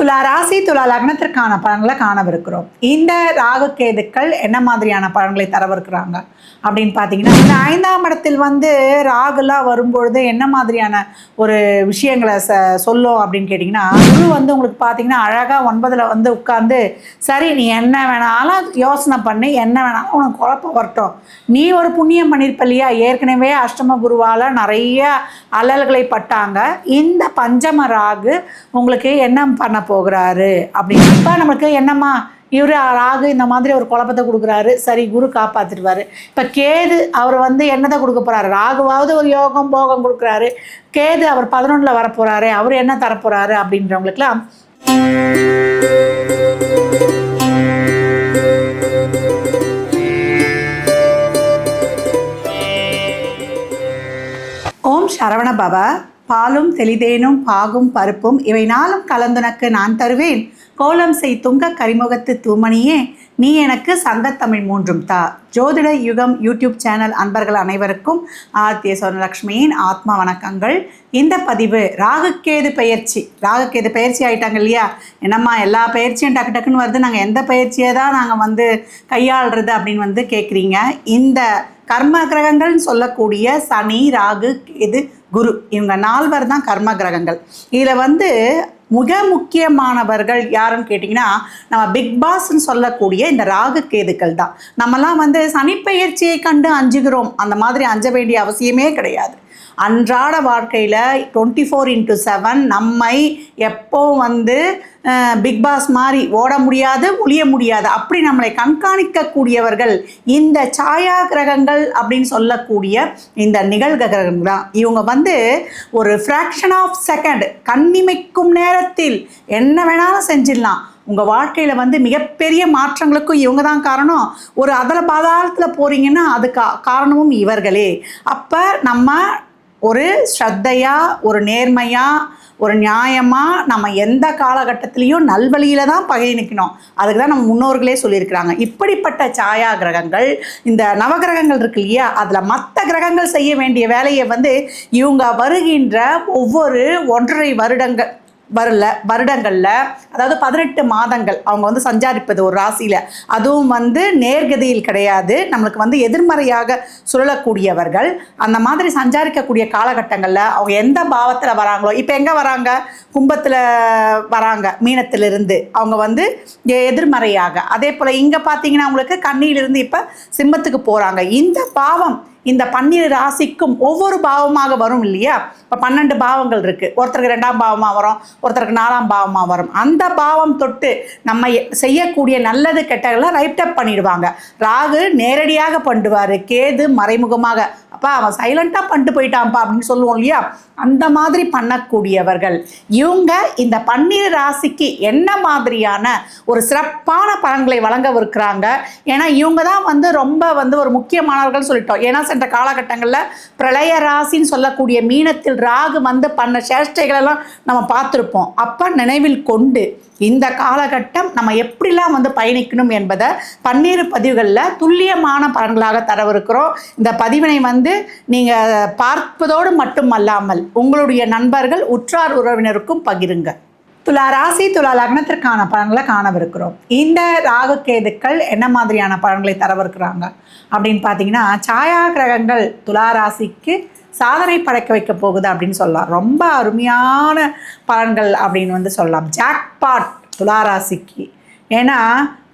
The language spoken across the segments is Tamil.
துலா ராசி துலா லக்னத்திற்கான பலன்களை காணவிருக்கிறோம். இந்த ராகு கேதுக்கள் என்ன மாதிரியான பலன்களை தரவிருக்கிறாங்க? அப்படின்னு பார்த்தீங்கன்னா இந்த ஐந்தாம் இடத்தில் வந்து ராகுலாம் வரும்பொழுது என்ன மாதிரியான ஒரு விஷயங்களை ச சொல்லும் அப்படின்னு கேட்டிங்கன்னா குரு வந்து உங்களுக்கு பார்த்தீங்கன்னா அழகாக ஒன்பதில் வந்து உட்காந்து சரி நீ என்ன வேணாலும் யோசனை பண்ணி என்ன வேணாலும் உனக்கு குழப்பம் வரட்டும். நீ ஒரு புண்ணியம் பண்ணியிருப்ப இல்லையா? ஏற்கனவே அஷ்டம குருவால் நிறைய அலல்களை பட்டாங்க. இந்த பஞ்சம ராகு உங்களுக்கு என்ன பண்ண போகிறாரு அப்படின்னு. இப்போ நமக்கு என்னம்மா? இவர் ராகு இந்த மாதிரி ஒரு குழப்பத்தை கொடுக்குறாரு. சரி குரு காப்பாற்றிடுவார் இப்போ கேது அவர் வந்து என்னதை கொடுக்க போகிறாரு ராகுவாவது ஒரு யோகம் போகம் கொடுக்குறாரு. கேது அவர் பதினொன்றில் வரப்போகிறாரு அவர் என்ன தரப்போகிறாரு அப்படின்றவங்களுக்குலாம் ஓம் சரவண பாபா. பாலும் தெளிதேனும் பாகும் பருப்பும் இவை நாளும் கலந்துனக்கு நான் தருவேன். கோலம் செய் துங்க கரிமுகத்து தூமணியே நீ எனக்கு சங்கத்தமிழ் மூன்றும் தா. ஜோதிட யுகம் யூடியூப் சேனல் அன்பர்கள் அனைவருக்கும் ஆர்த்திய சோனலக்ஷ்மியின் ஆத்மா வணக்கங்கள். இந்த பதிவு ராகுக்கேது பயிற்சி. ராகுக்கேது பயிற்சி ஆயிட்டாங்க இல்லையா? என்னம்மா எல்லா பயிற்சியும் டக்கு டக்குன்னு வருது. நாங்கள் எந்த பயிற்சியை தான் நாங்கள் வந்து கையாளுறது அப்படின்னு வந்து கேட்குறீங்க இந்த கர்ம கிரகங்கள்னு சொல்லக்கூடிய சனி ராகு கேது குரு. இவங்க நால்வர் தான் கர்ம கிரகங்கள். இதில் வந்து மிக முக்கியமானவர்கள் யாருன்னு கேட்டிங்கன்னா நம்ம பிக் பாஸ்ன்னு சொல்லக்கூடிய இந்த ராகு கேதுக்கள் தான். நம்மலாம் வந்து சனிப்பெயர்ச்சியை கண்டு அஞ்சுகிறோம். அந்த மாதிரி அஞ்ச வேண்டிய அவசியமே கிடையாது. அன்றாட வாழ்க்கையில் டுவெண்ட்டி ஃபோர் இன்ட்டு செவன் நம்மை எப்போ வந்து பிக் பாஸ் மாதிரி ஓட முடியாது ஒழிய முடியாது அப்படி நம்மளை கண்காணிக்கக்கூடியவர்கள் இந்த சாயா கிரகங்கள் அப்படின்னு சொல்லக்கூடிய இந்த நிகழ்கிரகங்கள் தான். இவங்க வந்து ஒரு ஃப்ராக்ஷன் ஆஃப் செகண்ட் கண்ணிமைக்கும் நேரத்தில் என்ன வேணாலும் செஞ்சிடலாம். உங்கள் வாழ்க்கையில் வந்து மிகப்பெரிய மாற்றங்களுக்கும் இவங்க தான் காரணம். ஒரு அதல பாதாளத்தில் போகிறீங்கன்னா அது கா காரணமும் இவர்களே. அப்போ நம்ம ஒரு ஸ்ரத்தையாக ஒரு நேர்மையாக ஒரு நியாயமாக நம்ம எந்த காலகட்டத்திலையும் நல்வழியில் தான் பயணிக்கணும் அதுக்கு தான் நம்ம முன்னோர்களே சொல்லியிருக்கிறாங்க. இப்படிப்பட்ட சாயா கிரகங்கள் இந்த நவகிரகங்கள் இருக்கு இல்லையா? அதில் மற்ற கிரகங்கள் செய்ய வேண்டிய வேலையை வந்து இவங்க வருகின்ற ஒவ்வொரு ஒன்றரை வருடங்கள் வரல வருடங்களில் அதாவது பதினெட்டு மாதங்கள் அவங்க வந்து சஞ்சாரிப்பது ஒரு ராசியில். அதுவும் வந்து நேர்கதியில் கிடையாது. நம்மளுக்கு வந்து எதிர்மறையாக சுழலக்கூடியவர்கள். அந்த மாதிரி சஞ்சாரிக்கக்கூடிய காலகட்டங்களில் அவங்க எந்த பாவத்தில் வராங்களோ இப்போ எங்கே வராங்க? கும்பத்தில் வராங்க மீனத்திலிருந்து. அவங்க வந்து எதிர்மறையாக. அதே போல் இங்கே பார்த்தீங்கன்னா அவங்களுக்கு கண்ணியிலிருந்து இப்போ சிம்மத்துக்கு போகிறாங்க இந்த பாவம் இந்த பன்னிரு ராசிக்கும் ஒவ்வொரு பாவமாக வரும் இல்லையா? இப்போ பன்னெண்டு பாவங்கள் இருக்குது ஒருத்தருக்கு ரெண்டாம் பாவமாக வரும் ஒருத்தருக்கு நாலாம் பாவமாக வரும். அந்த பாவம் தொட்டு நம்ம செய்யக்கூடிய நல்லது கெட்டதெல்லாம் ரைட்டப் பண்ணிடுவாங்க. ராகு நேரடியாக பண்ணுவார் கேது மறைமுகமாக அப்பா அவன் சைலண்ட்டாக பண்ணிட்டு போயிட்டான்ப்பா அப்படின்னு சொல்லுவோம் இல்லையா? அந்த மாதிரி பண்ணக்கூடியவர்கள். இவங்க இந்த பன்னீர் ராசிக்கு என்ன மாதிரியான ஒரு சிறப்பான பலன்களை வழங்கவிருக்கிறாங்க ஏன்னா இவங்க தான் வந்து ரொம்ப வந்து ஒரு முக்கியமானவர்கள் சொல்லிட்டோம். ஏன்னா சென்ற காலகட்டங்களில் பிரளய ராசின்னு சொல்லக்கூடிய மீனத்தில் ராகு வந்து பண்ண சேஷ்டைகளெல்லாம் நம்ம பார்த்துருப்போம். அப்போ நினைவில் கொண்டு இந்த காலகட்டம் நம்ம எப்படிலாம் வந்து பயணிக்கணும் என்பதை பன்னீர் பதிவுகளில் துல்லியமான பலன்களாக தரவிருக்கிறோம். இந்த பதிவினை வந்து நீங்கள் பார்ப்பதோடு மட்டும் அல்லாமல் உங்களுடைய நண்பர்கள் உற்றார் உறவினருக்கும் பகிருங்கள் துலா ராசி துலா லக்னத்திற்கான பலன்களை காணவிருக்கிறோம். இந்த ராகு கேதுக்கள் என்ன மாதிரியான பலன்களை தரவிருக்கிறாங்க? அப்படின்னு பார்த்தீங்கன்னா சாயா கிரகங்கள் துலா ராசிக்கு சாதனை படைக்க வைக்க போகுது அப்படின்னு சொல்லலாம். ரொம்ப அருமையான பலன்கள் அப்படின்னு வந்து சொல்லலாம். ஜாக்பாட் துலா ராசிக்கு. ஏன்னா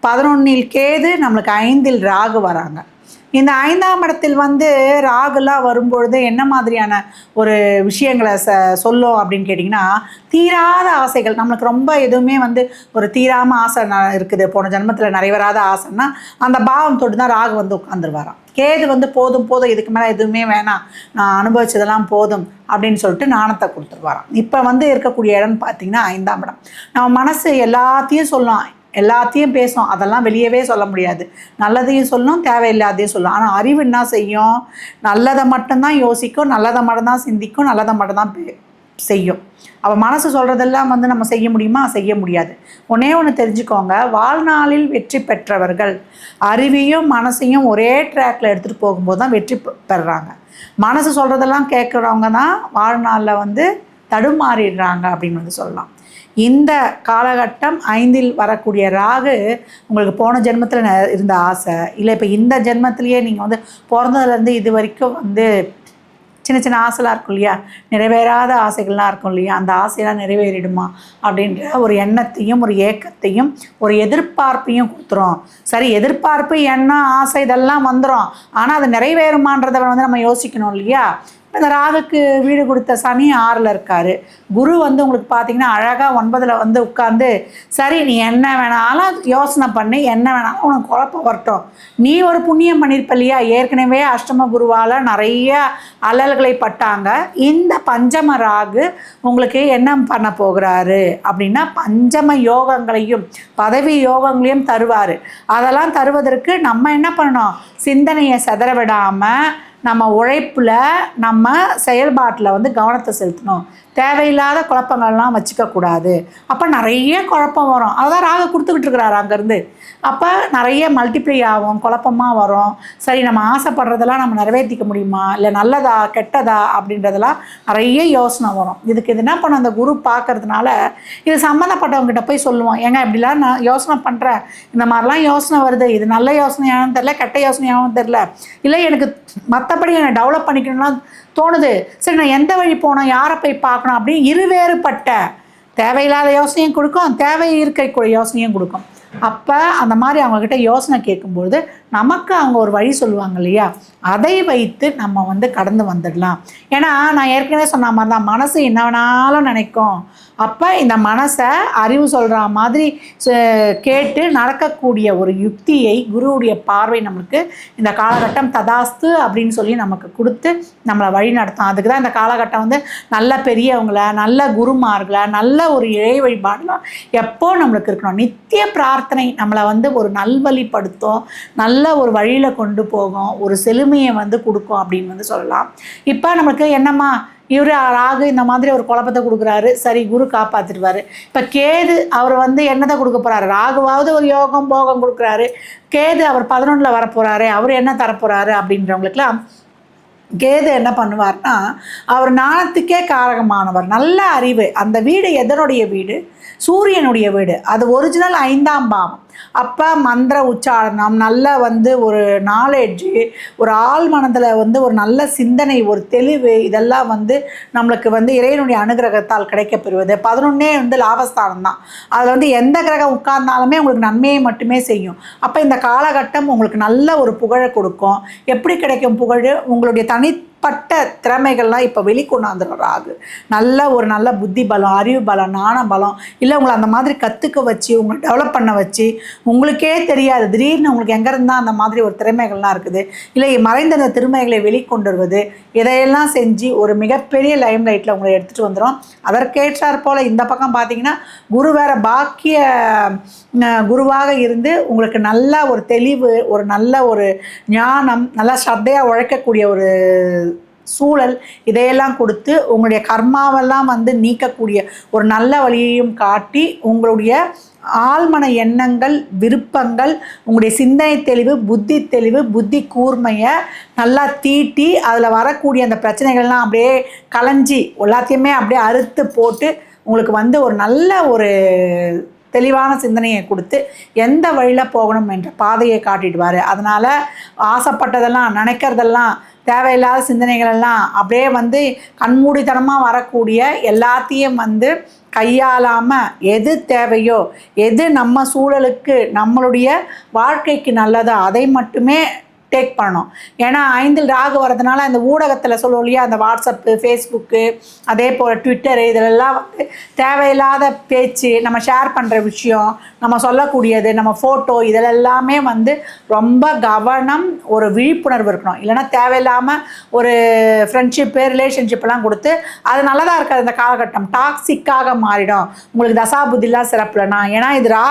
பதினொன்னில் கேது நம்மளுக்கு ஐந்தில் ராகு வராங்க. இந்த ஐந்தாம் இடத்தில் வந்து ராகுலாம் வரும்பொழுது என்ன மாதிரியான ஒரு விஷயங்களை ச சொல்லும் அப்படின்னு கேட்டிங்கன்னா தீராத ஆசைகள். நம்மளுக்கு ரொம்ப எதுவுமே வந்து ஒரு தீராமல் ஆசை ந- இருக்குது. போன ஜென்மத்தில் நிறைவேறாத ஆசைன்னா அந்த பாவம் தொட்டு தான் ராகு வந்து உட்காந்துருவாராம் கேது வந்து போதும் போதும் இதுக்கு மேலே எதுவுமே வேணாம். நான் அனுபவிச்சதெல்லாம் போதும் அப்படின்னு சொல்லிட்டு நாணத்தை கொடுத்துருவாராம். இப்போ வந்து இருக்கக்கூடிய இடம்னு பார்த்தீங்கன்னா ஐந்தாம் இடம். நம்ம மனசு எல்லாத்தையும் சொல்லலாம் எல்லாத்தையும் பேசும். அதெல்லாம் வெளியவே சொல்ல முடியாது. நல்லதையும் சொல்லணும் தேவையில்லாதையும் சொல்லணும் ஆனால் அறிவு என்ன செய்யும்? நல்லதை மட்டும்தான் யோசிக்கும் நல்லதை மட்டும்தான் சிந்திக்கும் நல்லதை மட்டும்தான் செய்யும். அவள் மனசு சொல்கிறதெல்லாம் வந்து நம்ம செய்ய முடியுமா? செய்ய முடியாது. ஒன்றே ஒன்று தெரிஞ்சுக்கோங்க. வாழ்நாளில் வெற்றி பெற்றவர்கள் அறிவையும் மனசையும் ஒரே ட்ராக்ல எடுத்துகிட்டு போகும்போது தான் வெற்றி பெ- பெறுறாங்க. மனசு சொல்கிறதெல்லாம் கேட்குறவங்க தான் வாழ்நாளில் வந்து தடுமாறிடுறாங்க அப்படின்னு வந்து சொல்லலாம். இந்த காலகட்டம் ஐந்தில் வரக்கூடிய ராகு உங்களுக்கு போன ஜென்மத்தில் இருந்த ஆசை. இல்லை இப்போ இந்த ஜென்மத்திலேயே நீங்கள் வந்து பிறந்ததுலேருந்து இது வரைக்கும் வந்து சின்ன சின்ன ஆசைலாம் இருக்கும் இல்லையா? நிறைவேறாத ஆசைகள்லாம் இருக்கும் இல்லையா? அந்த ஆசையெல்லாம் நிறைவேறிடுமா? அப்படின்ற ஒரு எண்ணத்தையும் ஒரு ஏக்கத்தையும் ஒரு எதிர்பார்ப்பையும் கொடுத்துரும். சரி எதிர்பார்ப்பு எண்ணம் ஆசை இதெல்லாம் வந்துடும் ஆனால் அது நிறைவேறுமான்றதை வந்து நம்ம யோசிக்கணும் இல்லையா? இந்த ராகுக்கு வீடு கொடுத்த சனி ஆறில் இருக்கார். குரு வந்து உங்களுக்கு பார்த்தீங்கன்னா அழகாக ஒன்பதில் வந்து உட்காந்து சரி நீ என்ன வேணாலும் யோசனை பண்ணி என்ன வேணாலும் உனக்கு குழப்பம் வரட்டும். நீ ஒரு புண்ணியம் பண்ணியிருப்ப இல்லையா? ஏற்கனவே அஷ்டம குருவால் நிறைய அலல்களை பட்டாங்க. இந்த பஞ்சம ராகு உங்களுக்கு என்ன பண்ண போகிறாரு? அப்படின்னா பஞ்சம யோகங்களையும் பதவி யோகங்களையும் தருவார். அதெல்லாம் தருவதற்கு நம்ம என்ன பண்ணணும்? சிந்தனையை செதற விடாமல் நம்ம உழைப்பில் நம்ம செயல்பாட்டில் வந்து கவனத்தை செலுத்தணும். தேவையில்லாத குழப்பங்கள்லாம் வச்சுக்கக்கூடாது அப்போ நிறைய குழப்பம் வரும். அதான் ராக கொடுத்துக்கிட்டு இருக்கிறாரு அங்கேருந்து. அப்போ நிறைய மல்டிப்ளை ஆகும் குழப்பமாக வரும். சரி நம்ம ஆசைப்படுறதெல்லாம் நம்ம நிறைவேற்றிக்க முடியுமா? இல்லை நல்லதா கெட்டதா அப்படின்றதெல்லாம் நிறைய யோசனை வரும். இதுக்கு இது என்ன பண்ண அந்த குரு பார்க்கறதுனால இது சம்மந்தப்பட்டவங்ககிட்ட போய் சொல்லுவோம் ஏங்க இப்படிலாம் நான் யோசனை பண்ணுறேன் இந்த மாதிரிலாம் யோசனை வருது. இது நல்ல யோசனையானு தெரில கெட்ட யோசனையாகவும் தெரில இல்லை எனக்கு மற்றபடி என்னை டெவலப் பண்ணிக்கணும்னா தோணுது. சரி நான் எந்த வழி போனோம் யாரை போய் பார்க்கணும் அப்படின்னு இருவேறுபட்ட தேவையில்லாத யோசனையும் கொடுக்கும். தேவை இருக்கக்கூடிய யோசனையும் கொடுக்கும். அப்போ அந்த மாதிரி அவங்கக்கிட்ட யோசனை கேட்கும்பொழுது நமக்கு அவங்க ஒரு வழி சொல்லுவாங்க இல்லையா? அதை வைத்து நம்ம வந்து கடந்து வந்துடலாம். ஏன்னா நான் ஏற்கனவே சொன்ன மாதிரி தான் மனசு என்ன வேணாலும் நினைக்கும். அப்போ இந்த மனசை அறிவு சொல்கிற மாதிரி கேட்டு நடக்கக்கூடிய ஒரு யுக்தியை குருவுடைய பார்வை நம்மளுக்கு இந்த காலகட்டம் ததாஸ்து அப்படின்னு சொல்லி நமக்கு கொடுத்து நம்மளை வழி நடத்தும். அதுக்கு தான் இந்த காலகட்டம் வந்து நல்ல பெரியவங்கள நல்ல குருமார்களை நல்ல ஒரு இறை வழிபாடுலாம் எப்போ நம்மளுக்கு இருக்கணும்? நித்திய பிரார்த்தனை நம்மளை வந்து ஒரு நல்வழிப்படுத்தும் நல்ல ஒரு வழியில் கொண்டு போகும் ஒரு செழுமையை வந்து கொடுக்கும் அப்படின்னு வந்து சொல்லலாம். இப்போ நம்மளுக்கு என்னம்மா இவர் ராகு இந்த மாதிரி ஒரு குழப்பத்தை கொடுக்குறாரு. சரி குரு காப்பாற்றிடுவார் இப்போ கேது அவர் வந்து என்னத்தை கொடுக்க போகிறாரு ராகுவாவது ஒரு யோகம் போகம் கொடுக்குறாரு. கேது அவர் பதினொன்றில் வரப்போகிறாரு அவர் என்ன தரப்போகிறாரு அப்படின்றவங்களுக்குலாம் கேது என்ன பண்ணுவார்னா அவர் நாணத்துக்கே காரகமானவர். நல்ல அறிவு. அந்த வீடு எதனுடைய வீடு? சூரியனுடைய வீடு. அது ஒரிஜினல் ஐந்தாம் பாவம். அப்போ மந்திர உச்சாரணம் நல்ல வந்து ஒரு நாலேஜு ஒரு ஆள் மனதில் வந்து ஒரு நல்ல சிந்தனை ஒரு தெளிவு இதெல்லாம் வந்து நம்மளுக்கு வந்து இறைவனுடைய அனுகிரகத்தால் கிடைக்கப்பெறுவது. பதினொன்னே வந்து லாபஸ்தானம் தான். அதில் வந்து எந்த கிரகம் உட்கார்ந்தாலுமே உங்களுக்கு நன்மையை மட்டுமே செய்யும். அப்போ இந்த காலகட்டம் உங்களுக்கு நல்ல ஒரு புகழை கொடுக்கும். எப்படி கிடைக்கும் புகழ்? உங்களுடைய தனி பட்ட திறமைகள்லாம் இப்போ வெளிக்கொண்டாந்துடும் ராகு நல்ல ஒரு நல்ல புத்தி பலம் அறிவு பலம் நாண பலம். இல்லை உங்களை அந்த மாதிரி கற்றுக்க வச்சு உங்களை டெவலப் பண்ண வச்சு உங்களுக்கே தெரியாது. திடீர்னு உங்களுக்கு எங்கே இருந்தால் அந்த மாதிரி ஒரு திறமைகள்லாம் இருக்குது. இல்லை மறைந்த அந்த திறமைகளை வெளிக்கொண்டு வருவது இதையெல்லாம் செஞ்சு ஒரு மிகப்பெரிய லைம் லைட்டில் உங்களை எடுத்துகிட்டு வந்துடும் அதற்கேற்றாற் போல் இந்த பக்கம் பார்த்தீங்கன்னா குரு வேறு பாக்கிய குருவாக இருந்து உங்களுக்கு நல்ல ஒரு தெளிவு ஒரு நல்ல ஒரு ஞானம் நல்லா ஸ்ரத்தையாக உழைக்கக்கூடிய ஒரு சூழல் இதையெல்லாம் கொடுத்து உங்களுடைய கர்மாவெல்லாம் வந்து நீக்கக்கூடிய ஒரு நல்ல வழியையும் காட்டி உங்களுடைய ஆழ்மன எண்ணங்கள் விருப்பங்கள் உங்களுடைய சிந்தனை தெளிவு புத்தி தெளிவு புத்தி கூர்மையை நல்லா தீட்டி அதில் வரக்கூடிய அந்த பிரச்சனைகள்லாம் அப்படியே களைஞ்சி எல்லாத்தையுமே அப்படியே அறுத்து போட்டு உங்களுக்கு வந்து ஒரு நல்ல ஒரு தெளிவான சிந்தனையை கொடுத்து எந்த வழியில் போகணும் என்ற பாதையை காட்டிடுவார். அதனால் ஆசைப்பட்டதெல்லாம் நினைக்கிறதெல்லாம் தேவையில்லாத சிந்தனைகள் எல்லாம் அப்படியே வந்து கண்மூடித்தனமாக வரக்கூடிய எல்லாத்தையும் வந்து கையாளாமல் எது தேவையோ எது நம்ம சூழலுக்கு நம்மளுடைய வாழ்க்கைக்கு நல்லதோ அதை மட்டுமே டேக் பண்ணோம் ஏன்னா ஐந்தில் ராகு வரதுனால அந்த ஊடகத்தில் சொல்லுவோம் இல்லையா அந்த வாட்ஸ்அப்பு ஃபேஸ்புக்கு அதே போல் ட்விட்டரு இதிலெல்லாம் வந்து தேவையில்லாத பேச்சு நம்ம ஷேர் பண்ணுற விஷயம் நம்ம சொல்லக்கூடியது நம்ம ஃபோட்டோ இதிலெல்லாமே வந்து ரொம்ப கவனம் ஒரு விழிப்புணர்வு இருக்கணும். இல்லைனா தேவையில்லாமல் ஒரு ஃப்ரெண்ட்ஷிப்பு ரிலேஷன்ஷிப்லாம் கொடுத்து அது நல்லதாக இருக்காது இந்த காலகட்டம். டாக்ஸிக்காக மாறிடும். உங்களுக்கு தசாபுதிலாம் சிறப்புலனா ஏன்னா இது ரா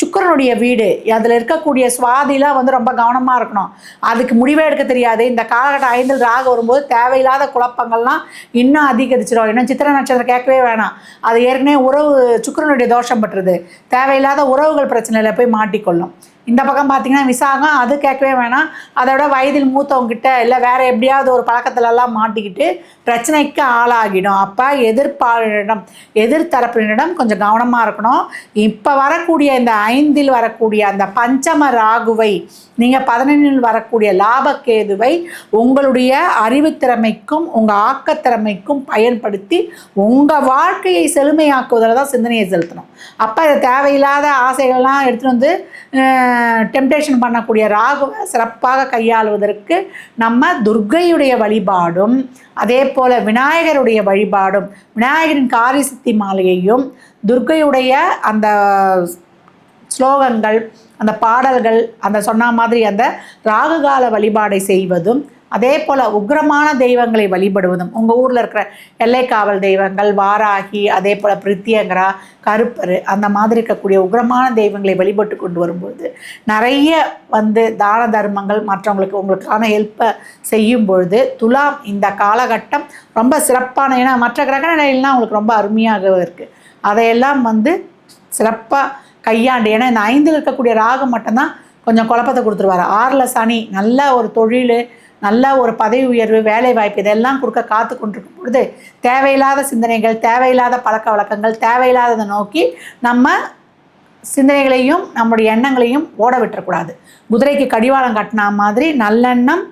சுக்கரனுடைய வீடு. அதில் இருக்கக்கூடிய சுவாதிலாம் வந்து ரொம்ப கவனமாக இருக்கணும். அதுக்கு முடிவே எடுக்க தெரியாது. இந்த காலகட்டம் ஐந்தில் ராக வரும்போது தேவையில்லாத குழப்பங்கள்லாம் இன்னும் அதிகரிச்சிடும். இன்னும் சித்திர நட்சத்திரம் கேட்கவே வேணாம். அது ஏற்கனவே உறவு சுக்கரனுடைய தோஷம் பட்டுருது. தேவையில்லாத உறவுகள் பிரச்சனையில் போய் மாட்டிக்கொள்ளும். இந்த பக்கம் பார்த்தீங்கன்னா விசாகம் அது கேட்கவே வேணாம். அதோட வயதில் மூத்தவங்கிட்ட இல்லை வேறு எப்படியாவது ஒரு பழக்கத்துலலாம் மாட்டிக்கிட்டு பிரச்சனைக்கு ஆளாகிடும். அப்போ எதிர்ப்பாளரிடம் எதிர்த்தரப்பினரிடம் கொஞ்சம் கவனமாக இருக்கணும். இப்போ வரக்கூடிய இந்த ஐந்தில் வரக்கூடிய அந்த பஞ்சம ராகுவை நீங்கள் பதினொன்றில் வரக்கூடிய லாபக்கேதுவை உங்களுடைய அறிவுத்திறமைக்கும் உங்கள் ஆக்கத்திறமைக்கும் பயன்படுத்தி உங்கள் வாழ்க்கையை செழுமையாக்குவதில் தான் சிந்தனையை செலுத்தணும். அப்போ இதை தேவையில்லாத ஆசைகள்லாம் எடுத்துகிட்டு வந்து டெம்டேஷன் பண்ணக்கூடிய ராகுவை சிறப்பாக கையாளுவதற்கு நம்ம துர்க்கையுடைய வழிபாடும் அதே போல் விநாயகருடைய வழிபாடும் விநாயகரின் காரிசித்தி மாலையையும் துர்க்கையுடைய அந்த ஸ்லோகங்கள் அந்த பாடல்கள் அந்த சொன்ன மாதிரி அந்த ராகுகால வழிபாடை செய்வதும் அதே போல் உக்ரமான தெய்வங்களை வழிபடுவதும் உங்கள் ஊரில் இருக்கிற எல்லைக்காவல் தெய்வங்கள் வாராகி அதே போல் பிரித்தியங்கரா கருப்பர் அந்த மாதிரி இருக்கக்கூடிய உக்ரமான தெய்வங்களை வழிபட்டு கொண்டு வரும்பொழுது நிறைய வந்து தான தர்மங்கள் மற்றவங்களுக்கு உங்களுக்கான ஹெல்ப்பை செய்யும் பொழுது துலாம் இந்த காலகட்டம் ரொம்ப சிறப்பான ஏன்னா மற்ற கிரக நிலையிலாம் உங்களுக்கு ரொம்ப அருமையாக இருக்குது அதையெல்லாம் வந்து சிறப்பாக கையாண்டு ஏன்னா இந்த ஐந்தில் இருக்கக்கூடிய ராகம் மட்டும்தான் கொஞ்சம் குழப்பத்தை கொடுத்துருவாரு. ஆறில் சனி நல்ல ஒரு தொழில் நல்ல ஒரு பதவி உயர்வு வேலை வாய்ப்பு இதெல்லாம் கொடுக்க காத்து கொண்டிருக்கும் பொழுது தேவையில்லாத சிந்தனைகள் தேவையில்லாத பழக்க வழக்கங்கள் தேவையில்லாததை நோக்கி நம்ம சிந்தனைகளையும் நம்முடைய எண்ணங்களையும் ஓட விட்டுறக்கூடாது குதிரைக்கு கடிவாளம் கட்டினா மாதிரி நல்லெண்ணம்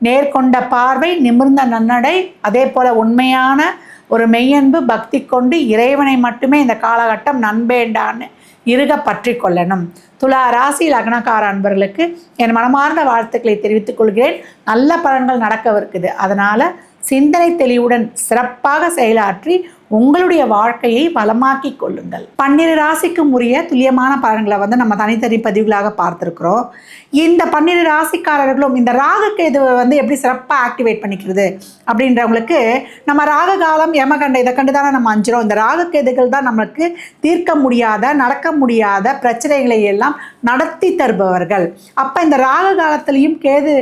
நேர்கொண்ட பார்வை நிமிர்ந்த நன்னடை அதே போல் உண்மையான ஒரு மெய்யன்பு பக்தி கொண்டு இறைவனை மட்டுமே இந்த காலகட்டம் நண்பேண்டான்னு இருக பற்றி கொள்ளணும். துலா ராசி லக்னக்கார அன்பர்களுக்கு என் மனமார்ந்த வாழ்த்துக்களை தெரிவித்துக் கொள்கிறேன். நல்ல பலன்கள் நடக்கவிருக்குது. அதனால் சிந்தனை தெளிவுடன் சிறப்பாக செயலாற்றி உங்களுடைய வாழ்க்கையை வளமாக்கி கொள்ளுங்கள். பன்னிரு ராசிக்கும் உரிய துல்லியமான பலன்களை வந்து நம்ம தனித்தனி பதிவுகளாக பார்த்துருக்குறோம். இந்த பன்னிரு ராசிக்காரர்களும் இந்த ராகுக்கு இது வந்து எப்படி சிறப்பாக ஆக்டிவேட் பண்ணிக்கிறது அப்படின்றவங்களுக்கு நம்ம ராகு காலம் யமகண்ட இதை கண்டு தானே நம்ம அஞ்சிரும் இந்த ராகுக்கேதுகள் தான் நம்மளுக்கு தீர்க்க முடியாத நடக்க முடியாத பிரச்சனைகளை எல்லாம் நடத்தி தருபவர்கள். அப்போ இந்த ராகு காலத்திலையும் கேது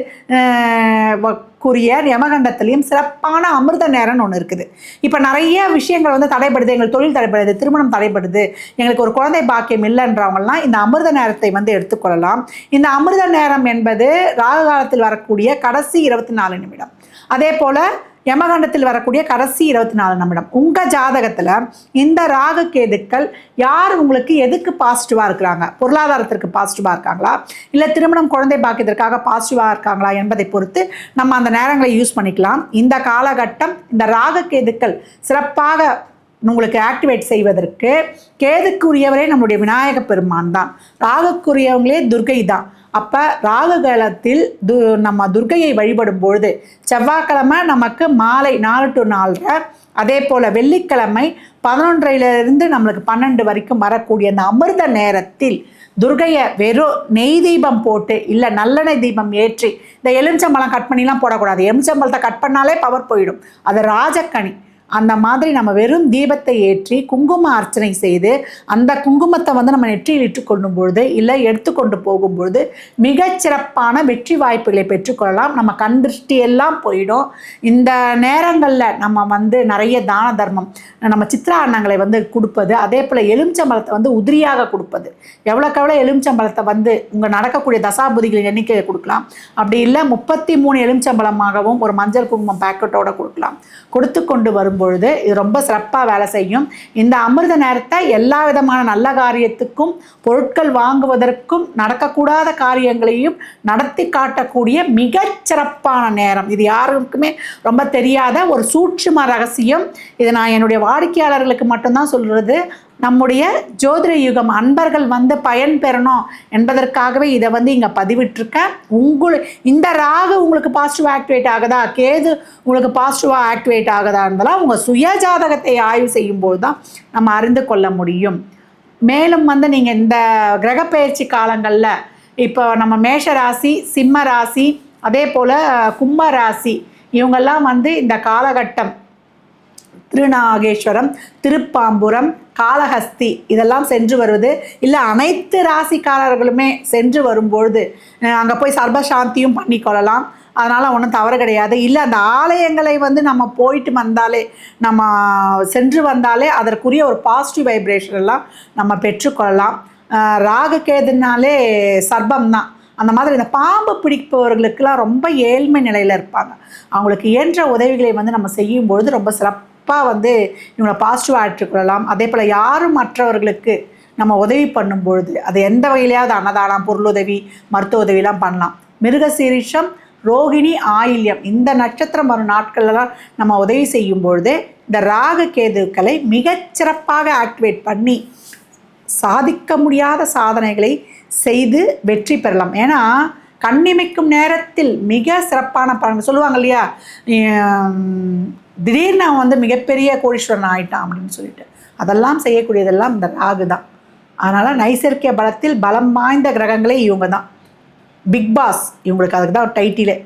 கூறிய யமகண்டத்திலையும் சிறப்பான அமிர்த நேரம்னு ஒன்று இருக்குது. இப்போ நிறைய விஷயம் விஷயங்கள் வந்து தடைப்படுது எங்கள் தொழில் தடைப்படுது திருமணம் தடைப்படுது எங்களுக்கு ஒரு குழந்தை பாக்கியம் இல்லைன்றவங்கலாம் இந்த அமிர்த நேரத்தை வந்து எடுத்துக்கொள்ளலாம். இந்த அமிர்த நேரம் என்பது ராகு காலத்தில் வரக்கூடிய கடைசி இருபத்தி நாலு நிமிடம். அதே போல் யமகண்டத்தில் வரக்கூடிய கடைசி இருபத்தி நாலு நிமிடம். உங்கள் ஜாதகத்தில் இந்த ராகு கேதுக்கள் யார் உங்களுக்கு எதுக்கு பாசிட்டிவாக இருக்கிறாங்க? பொருளாதாரத்திற்கு பாசிட்டிவாக இருக்காங்களா? இல்லை திருமணம் குழந்தை பாக்கியத்திற்காக பாசிட்டிவாக இருக்காங்களா என்பதை பொறுத்து நம்ம அந்த நேரங்களை யூஸ் பண்ணிக்கலாம். இந்த காலகட்டம் இந்த ராகு கேதுக்கள் சிறப்பாக உங்களுக்கு ஆக்டிவேட் செய்வதற்கு கேதுக்குரியவரே நம்முடைய விநாயக பெருமான் தான். ராகுக்குரியவங்களே துர்கை தான். அப்போ ராகு காலத்தில் து நம்ம துர்கையை வழிபடும் பொழுது செவ்வாய்க்கிழமை நமக்கு மாலை நாலு டு நாலரை அதே போல் வெள்ளிக்கிழமை பதினொன்றையிலிருந்து நம்மளுக்கு பன்னெண்டு வரைக்கும் வரக்கூடிய அந்த அமிர்த நேரத்தில் துர்கையை வெறும் நெய் தீபம் போட்டு இல்லை நல்லெண்ணெய் தீபம் ஏற்றி இந்த எலுமிச்சம்பழம் கட் பண்ணிலாம் போடக்கூடாது. எலுமிச்சம்பழத்தை கட் பண்ணாலே பவர் போயிடும். அது ராஜக்கணி அந்த மாதிரி நம்ம வெறும் தீபத்தை ஏற்றி குங்கும அர்ச்சனை செய்து அந்த குங்குமத்தை வந்து நம்ம நெற்றியில் இட்டுக்கொள்ளும் பொழுது இல்லை எடுத்துக்கொண்டு போகும்பொழுது மிகச்சிறப்பான வெற்றி வாய்ப்புகளை பெற்றுக்கொள்ளலாம். நம்ம கண் திருஷ்டி எல்லாம் போயிடும். இந்த நேரங்களில் நம்ம வந்து நிறைய தான தர்மம் நம்ம சித்ரா அன்னங்களை வந்து கொடுப்பது அதே போல் எலுமிச்சம்பழத்தை வந்து உதிரியாக கொடுப்பது. எவ்வளோக்கு எவ்வளோ எலுமிச்சம்பழத்தை வந்து உங்கள் நடக்கக்கூடிய தசாபுதிகளின் எண்ணிக்கையை கொடுக்கலாம். அப்படி இல்லை முப்பத்தி மூணு எலுமிச்சம்பழமாகவும் ஒரு மஞ்சள் குங்குமம் பேக்கெட்டோட கொடுக்கலாம். கொடுத்து கொண்டு வரும் வரும்பொழுது இது ரொம்ப சிறப்பாக வேலை செய்யும். இந்த அமிர்த நேரத்தை எல்லா விதமான நல்ல காரியத்துக்கும் பொருட்கள் வாங்குவதற்கும் நடக்கக்கூடாத காரியங்களையும் நடத்தி காட்டக்கூடிய மிகச்சிறப்பான நேரம். இது யாருக்குமே ரொம்ப தெரியாத ஒரு சூட்சும ரகசியம். இது நான் என்னுடைய வாடிக்கையாளர்களுக்கு மட்டும்தான் சொல்கிறது நம்முடைய ஜோதிட யுகம் அன்பர்கள் வந்து பயன் பெறணும் என்பதற்காகவே இதை வந்து இங்கே பதிவிட்டிருக்கேன் உங்கள் இந்த ராகு உங்களுக்கு பாசிட்டிவ் ஆக்டிவேட் ஆகுதா? கேது உங்களுக்கு பாசிட்டிவாக ஆக்டிவேட் ஆகுதா? இருந்தாலும் உங்கள் சுய ஜாதகத்தை ஆய்வு செய்யும்போது தான் நம்ம அறிந்து கொள்ள முடியும். மேலும் வந்து நீங்கள் இந்த கிரகப்பெயர்ச்சி காலங்களில் இப்போ நம்ம மேஷ ராசி சிம்ம ராசி அதே போல் கும்ப ராசி இவங்கெல்லாம் வந்து இந்த காலகட்டம் திருநாகேஸ்வரம் திருப்பாம்புரம் காளஹஸ்தி இதெல்லாம் சென்று வருவது. இல்லை அனைத்து ராசிக்காரர்களுமே சென்று வரும்பொழுது அங்கே போய் சர்வசாந்தியும் பண்ணிக்கொள்ளலாம் அதனால் ஒன்றும் தவறு கிடையாது. இல்லை அந்த ஆலயங்களை வந்து நம்ம போயிட்டு வந்தாலே நம்ம சென்று வந்தாலே அதற்குரிய ஒரு பாசிட்டிவ் வைப்ரேஷன் எல்லாம் நம்ம பெற்றுக்கொள்ளலாம் ஆஹ் சர்பம் தான். அந்த மாதிரி இந்த பாம்பு பிடிப்பவர்களுக்கெல்லாம் ரொம்ப ஏழ்மை நிலையில் இருப்பாங்க. அவங்களுக்கு இயன்ற உதவிகளை வந்து நம்ம செய்யும்பொழுது ரொம்ப சிறப்பு. சிறப்பாக வந்து இவங்களை பாசிட்டிவாக ஆற்றுக்கொள்ளலாம் அதே போல் யாரும் மற்றவர்களுக்கு நம்ம உதவி பண்ணும் பொழுது அது எந்த வகையிலையாவது அன்னதானம் பொருளுதவி மருத்துவ உதவிலாம் பண்ணலாம். மிருகசீரிஷம் ரோகிணி ஆயில்யம் இந்த நட்சத்திரம் வரும் நாட்கள்லாம் நம்ம உதவி செய்யும் பொழுது இந்த ராக கேதுக்களை மிகச்சிறப்பாக ஆக்டிவேட் பண்ணி சாதிக்க முடியாத சாதனைகளை செய்து வெற்றி பெறலாம். ஏன்னா கண்ணிமைக்கும் நேரத்தில் மிக சிறப்பான பலன் சொல்லுவாங்க இல்லையா? திடீர்னு அவன் வந்து மிகப்பெரிய கோடீஸ்வரன் ஆயிட்டான் அப்படின்னு சொல்லிட்டு. அதெல்லாம் செய்யக்கூடியதெல்லாம் இந்த ராகு தான். அதனால் நைசர்கிய பலத்தில் பலம் வாய்ந்த கிரகங்களே இவங்க தான். பிக் பாஸ் இவங்களுக்கு அதுக்கு தான் டைட்டிலே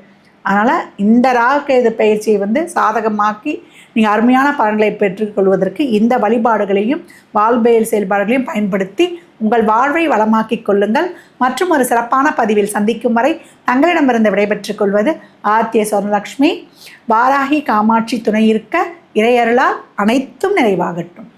அதனால் இந்த ராகுகேது பயிற்சியை வந்து சாதகமாக்கி நீங்கள் அருமையான பலன்களை பெற்றுக்கொள்வதற்கு இந்த வழிபாடுகளையும் வாழ்வியல் செயல்பாடுகளையும் பயன்படுத்தி உங்கள் வாழ்வை வளமாக்கிக் கொள்ளுங்கள். மற்றும் ஒரு சிறப்பான பதிவில் சந்திக்கும் வரை தங்களிடமிருந்து விடைபெற்றுக் கொள்வது ஆத்திய சொர்ணலக்ஷ்மி. வாராகி காமாட்சி துணை இருக்க இறையருளால் அனைத்தும் நிறைவாகட்டும்.